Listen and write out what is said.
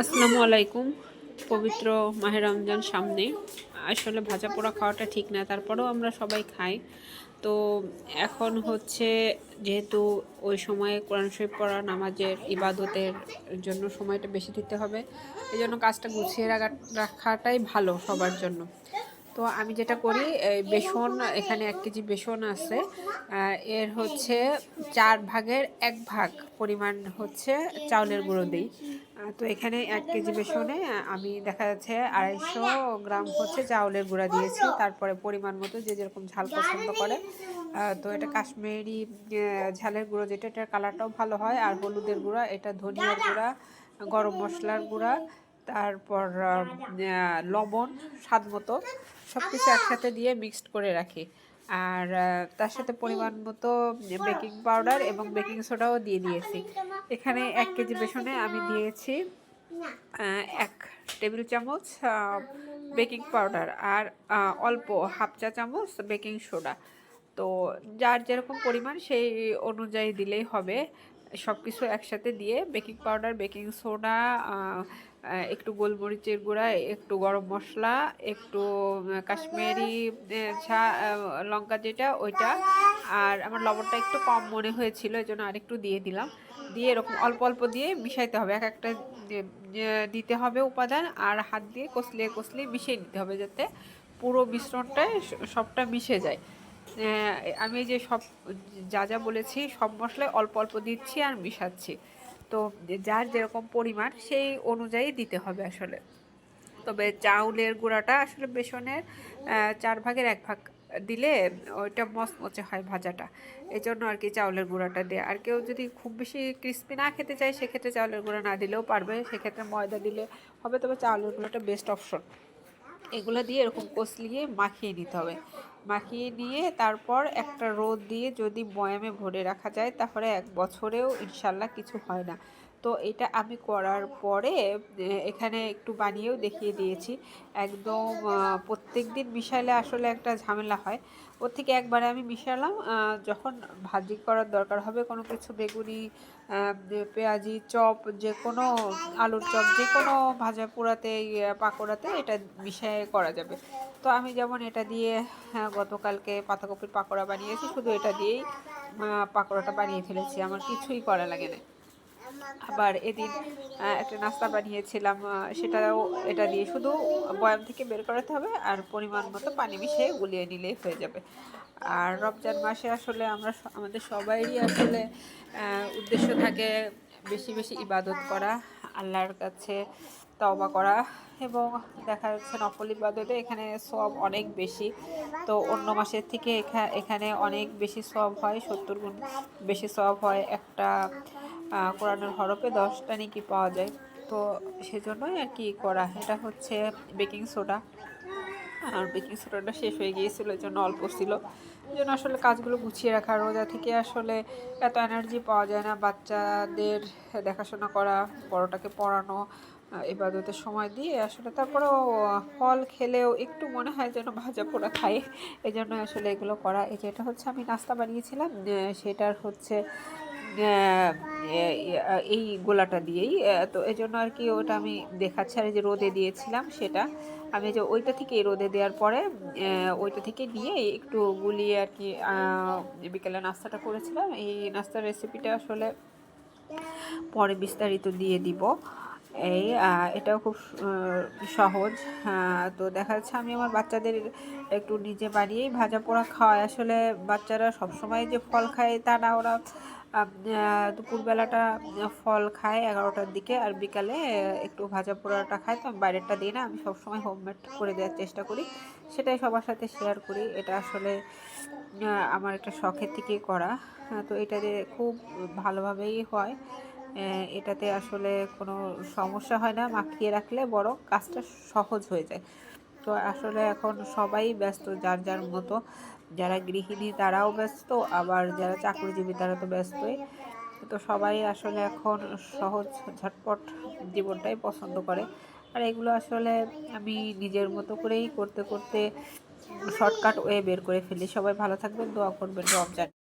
আসসালামু আলাইকুম, পবিত্র মাহে রমজান সামনে। আসলে ভাজা পোড়া খাওয়াটা ঠিক না, তারপরেও আমরা সবাই খাই। তো এখন হচ্ছে যেহেতু ওই সময়ে কোরআন শরীফ পড়া, নামাজের ইবাদতের জন্য সময়টা বেশি দিতে হবে। এই জন্য কাজটা গুছিয়ে রাখা রাখাটাই ভালো সবার জন্য। তো আমি যেটা করি বেসন, এখানে এক কেজি বেসন আছে। এর হচ্ছে চার ভাগের এক ভাগ পরিমাণ হচ্ছে চাউলের গুঁড়ো দিই। তো এখানে এক কেজি বেসনে আমি দেখা যাচ্ছে আড়াইশো গ্রাম হচ্ছে চাউলের গুঁড়া দিয়েছি। তারপরে পরিমাণ মতো যে যেরকম ঝাল পছন্দ করে। তো এটা কাশ্মীরি ঝালের গুঁড়ো, যেটা এটার কালারটাও ভালো হয়। আর হলুদের গুঁড়া, এটা ধনিয়ার গুঁড়া, গরম মশলার গুঁড়া তারপর লবণ, স্বাদ মতো সব কিছু একসাথে দিয়ে মিক্সড করে রাখি। আর তার সাথে পরিমাণ মতো বেকিং পাউডার এবং বেকিং সোডাও দিয়ে দিয়েছি। এখানে এক কেজি বেসনে আমি দিয়েছি এক টেবিল চামচ বেকিং পাউডার আর অল্প হাফ চা চামচ বেকিং সোডা তো যার যেরকম পরিমাণ সেই অনুযায়ী দিলেই হবে। সব কিছু একসাথে দিয়ে বেকিং পাউডার বেকিং সোডা একটু গোলমরিচের গুঁড়া একটু গরম মশলা একটু কাশ্মীরি আহ, লঙ্কা যেটা ওইটা। আর আমার লবণটা একটু কম মনে হয়েছিল এই জন্য আরেকটু দিয়ে দিলাম। দিয়ে এরকম অল্প অল্প দিয়ে মিশাইতে হবে। এক একটা দিতে হবে উপাদান আর হাত দিয়ে কষলিয়ে কষলিয়ে মিশিয়ে দিতে হবে যাতে পুরো মিশ্রণটায় সবটা মিশে যায়। আমি যে সব, যা যা বলেছি সব মশলায় অল্প অল্প দিচ্ছি আর মিশাচ্ছি। তো যার যেরকম পরিমাণ সেই অনুযায়ী দিতে হবে আসলে। তবে চাউলের গুঁড়াটা আসলে বেসনের চার ভাগের এক ভাগ দিলে ওইটা মচমচে হয় ভাজাটা। এই জন্য আর কি চাউলের গুঁড়াটা দেয়। আর কেউ যদি খুব বেশি ক্রিস্পি না খেতে চায়, সেক্ষেত্রে চাউলের গুঁড়া না দিলেও পারবে। সেক্ষেত্রে ময়দা দিলে হবে, তবে চাউলের গুঁড়াটা বেস্ট অপশন এগুলো দিয়ে এরকম কষলিয়ে মাখিয়ে নিতে হবে। মাখিয়ে নিয়ে তারপর একটা রোদ দিয়ে যদি বয়ামে ভরে রাখা যায়, তাহলে এক বছরেও ইনশাল্লাহ কিছু হয় না। তো এটা আমি করার পরে এখানে একটু বানিয়েও দেখিয়ে দিয়েছি। একদম প্রত্যেক দিন মিশাইলে আসলে একটা ঝামেলা হয়। ওর থেকে একবারে আমি মিশালাম যখন ভাজি করার দরকার হবে কোনো কিছু বেগুনি পেঁয়াজি চপ যে কোনো আলুর চপ যে কোনো ভাজা পোড়াতে ইয়ে, পাকোড়াতে এটা মিশিয়ে করা যাবে। তো আমি যেমন এটা দিয়ে হ্যাঁ, গতকালকে পাতাকপির পাকোড়া বানিয়েছি শুধু এটা দিয়েই পাকোড়াটা বানিয়ে ফেলেছি। আমার কিছুই করা লাগে না। আবার এদিন একটা নাস্তা বানিয়েছিলাম সেটাও এটা দিয়ে শুধু বয়াম থেকে বের করাতে হবে আর পরিমাণ মতো পানি মিশিয়ে গুলিয়ে নিলেই হয়ে যাবে। আর রমজান মাসে আসলে আমরা আমাদের সবাইরই আসলে উদ্দেশ্য থাকে বেশি বেশি ইবাদত করা, আল্লাহর কাছে তওবা করা এবং দেখা যাচ্ছে নফল ইবাদতে এখানে সব অনেক বেশি। তো অন্য মাসের থেকে এখানে অনেক বেশি সব হয়, সত্তর গুণ বেশি সব হয় একটা কোরআনের হরফে দশটা নাকি পাওয়া যায়। তো সেজন্যই আর কি করা। এটা হচ্ছে বেকিং সোডা। আর বেকিং সোডাটা শেষ হয়ে গিয়েছিল জন্য অল্প ছিল। জন্য আসলে কাজগুলো গুছিয়ে রাখা রোজা থেকে আসলে এত এনার্জি পাওয়া যায় না। বাচ্চাদের দেখাশোনা করা বড়টাকে পড়ানো আহ, ইবাদতের সময় দিয়ে আসলে তারপরেও ফল খেলেও একটু মনে হয় যেন ভাজা পোড়া খাই। এই জন্য আসলে এগুলো করা। এই যেটা হচ্ছে আমি নাস্তা বানিয়েছিলাম সেটার হচ্ছে এই গোলাটা দিয়েই তো এই জন্য আর কি ওটা আমি দেখাচ্ছি। আর যে রোদে দিয়েছিলাম সেটা, আমি যে ওইটা থেকে রোদে দেওয়ার পরে ওইটা থেকে নিয়ে একটু গুলিয়ে আর কি বিকেলে নাস্তাটা করেছিলাম। এই নাস্তার রেসিপিটা আসলে পরে বিস্তারিত দিয়ে দিব। এই এটাও খুব সহজ। তো দেখা যাচ্ছে আমি আমার বাচ্চাদের একটু নিজে বানিয়েই ভাজা পোড়া খাওয়াই। আসলে বাচ্চারা সবসময় যে ফল খায় তা না, ওরা দুপুরবেলাটা ফল খায় এগারোটার দিকে আর বিকালে একটু ভাজা পোড়াটা খায়। তো আমি বাইরেরটা দিই না আমি সবসময় হোমমেড করে দেওয়ার চেষ্টা করি। সেটাই সবার সাথে শেয়ার করি। এটা আসলে আমার একটা শখের থেকেই করা। তো এটা দিয়ে খুব ভালোভাবেই হয়। এটাতে আসলে কোনো সমস্যা হয় না। মাখিয়ে রাখলে বরং কাজটা সহজ হয়ে যায়। তো আসলে এখন সবাই ব্যস্ত যার যার মতো। যারা গৃহিণী তারাও ব্যস্ত, আবার যারা চাকরিজীবী তারা তো ব্যস্তই। তো সবাই আসলে এখন সহজ, ঝটপট জীবনটাই পছন্দ করে। আর এগুলো আসলে আমি নিজের মতো করেই করতে করতে শর্টকাট ওয়ে বের করে ফেলি। সবাই ভালো থাকবেন, দোয়া করবেন রমজান।